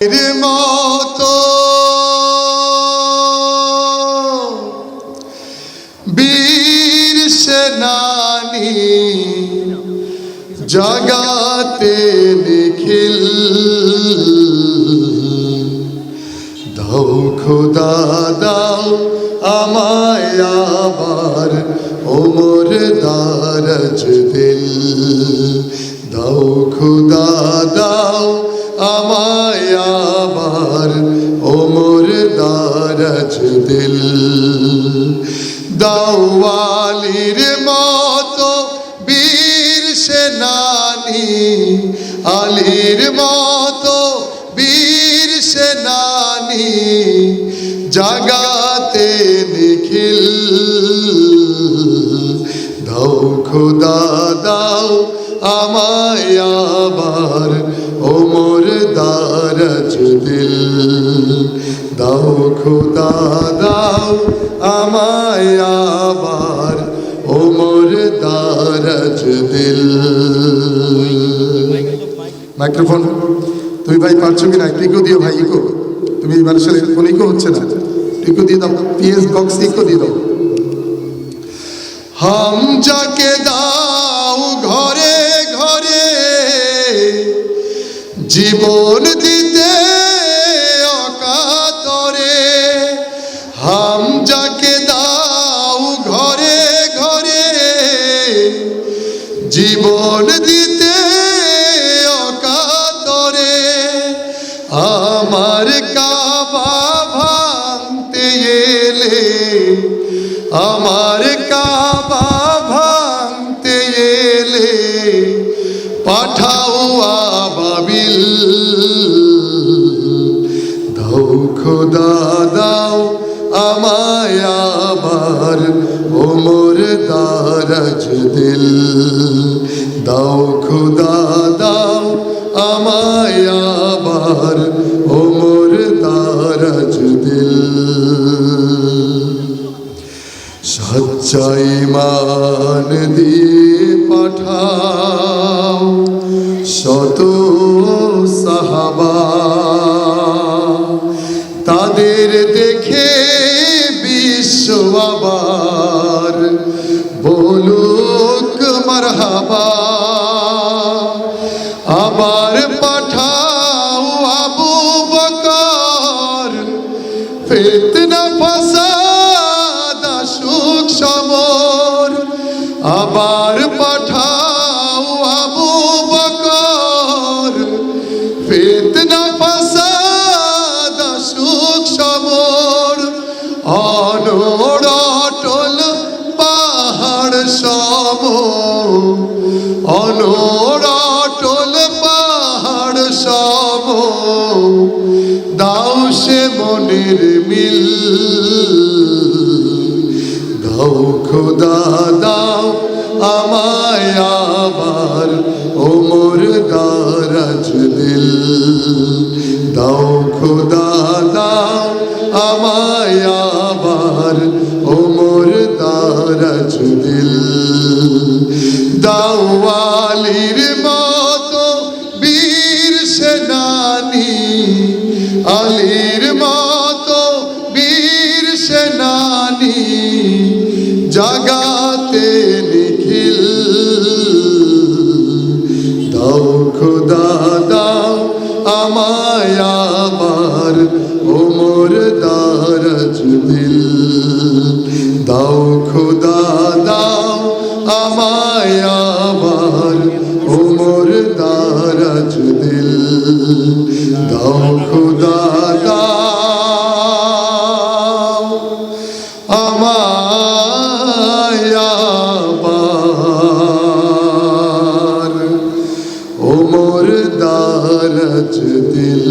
এর মতো বীর সেনানি জগাতে নিখিল। দাও খোদা, দাও আমায় আবার ওমর দারজ দিল। দাও খোদা, দাও আমায় আবার ওমর দারজ দিল। দাওয়ালির মতো বীর সেনানি, আলীর মতো বীর সেনানি জাগাতে নিখিল। দাও খোদা, দাও আমায় আবার ওমর দিল দাও খোদা, দাও আমায় আবার ওমর দারজ দিল। মাইক্রোফোন, তুমি ভাই পারছ কিনা টিকো দিও ভাই, ইকো। তুমি মানুষের ফোন ইকো হচ্ছে না। টিকো দিয়ে দাও, পিএস বক্স, ইকো দিয়ে দাও। হাম যাকে দাও ঘরে ঘরে, জীবন আমার কাবা ভাঙতে এলে, আমার কাবা ভাঙতে এলে, পাঠাও আবাবিল। দাও খোদা, দাও আমায় আবার, ওমর দারাজ দিল। দাও খোদা আবার ওমর দারাজ দিল। সচ্চাই মান দিয়ে পাঠাও শত সাহাবা। তাদের দেখে বিশ্ব আবার বলুক মারহাবা। ফিতনা ফাসাদ সুখ সমর আবার পাঠাও আবু বকর। ফিতনা ফাসাদ সুখ সমর খোদা দাও আমায় আবার ওমর দারাজ দিল দাও খোদা দাও আমায় আবার ওমর দারাজ দিল দাওয়ালির মতো বীর সেনানি আলীর ওমর দারজ দিল। দাও খোদা দাও আমায় আবার ওমর দারজ দিল। मुर्दारच दिल